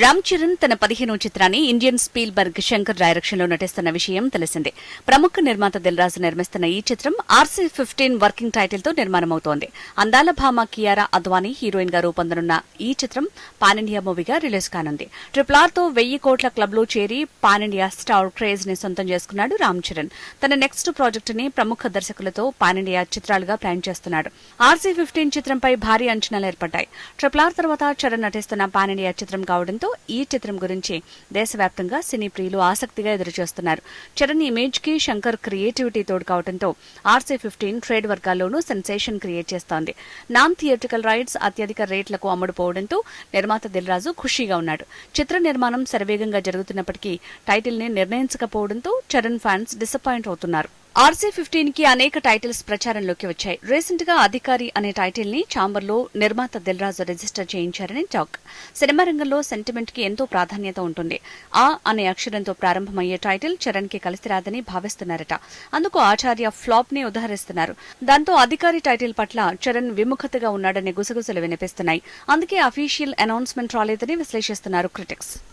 రామ్ చరణ్ తన పదిహేనో చిత్రాన్ని ఇండియన్ స్పీల్ బర్గ్ శంకర్ డైరెక్షన్లో నటిస్తున్న విషయం తెలిసిందే. ప్రముఖ నిర్మాత దిల్రాజు నిర్మిస్తున్న ఈ చిత్రం ఆర్సీ ఫిఫ్టీన్ వర్కింగ్ టైటిల్తో నిర్మాణమవుతోంది. అందాల భామ కియారా అద్వానీ హీరోయిన్గా రూపొందనున్న ఈ చిత్రం పాన్ ఇండియా మూవీగా రిలీజ్ కానుంది. ట్రిపుల్ ఆర్తో వెయ్యి కోట్ల క్లబ్లో చేరి పాన్ ఇండియా స్టార్ క్రేజ్ని సొంతం చేసుకున్నాడు రామ్ చరణ్. తన నెక్స్ట్ ప్రాజెక్ట్ని ప్రముఖ దర్శకులతో పాన్ ఇండియా చిత్రాలుగా ప్లాన్ చేస్తున్నాడు. ఆర్సీ ఫిఫ్టీన్ చిత్రంపై భారీ అంచనాలు ఏర్పడ్డాయి. ట్రిపుల్ ఆర్ తర్వాత చరణ్ నటిస్తున్న పాన్ ఇండియా చిత్రం కావడంతో ఈ చిత్రం గురించి దేశవ్యాప్తంగా సినీ ప్రియులు ఆసక్తిగా ఎదురుచూస్తున్నారు. చరణ్ ఇమేజ్కి శంకర్ క్రియేటివిటీ తోడు కావడంతో ఆర్సీ ఫిఫ్టీన్ ట్రేడ్ వర్గాల్లోనూ సెన్సేషన్ క్రియేట్ చేస్తోంది. నాన్ థియేట్రికల్ రైట్స్ అత్యధిక రేట్లకు అమ్ముడుపోవడంతో నిర్మాత దిల్రాజు ఖుషీగా ఉన్నాడు. చిత్ర నిర్మాణం శరవేగంగా జరుగుతున్నప్పటికీ టైటిల్ని నిర్ణయించకపోవడంతో చరణ్ ఫ్యాన్స్ డిసప్పాయింట్ అవుతున్నారు. ఆర్సీ ఫిఫ్టీన్కి అనేక టైటిల్స్ ప్రచారంలోకి వచ్చాయి. రీసెంట్గా అధికారి అనే టైటిల్ని చాంబర్లో నిర్మాత దిల్రాజు రిజిస్టర్ చేయించారని టాక్. సినిమా రంగంలో సెంటిమెంట్కి ఎంతో ప్రాధాన్యత ఉంటుంది. ఆ అనే అక్షరంతో ప్రారంభమయ్యే టైటిల్ చరణ్కి కలిసి రాదని భావిస్తున్నారట. అందుకు ఆచార్య ఫ్లాప్ని ఉదహరిస్తున్నారు. దాంతో అధికారి టైటిల్ పట్ల చరణ్ విముఖతగా ఉన్నాడనే గుసగుసలు వినిపిస్తున్నాయి. అందుకే అఫీషియల్ అనౌన్స్మెంట్ రాలేదని విశ్లేషిస్తున్నారు క్రిటిక్స్.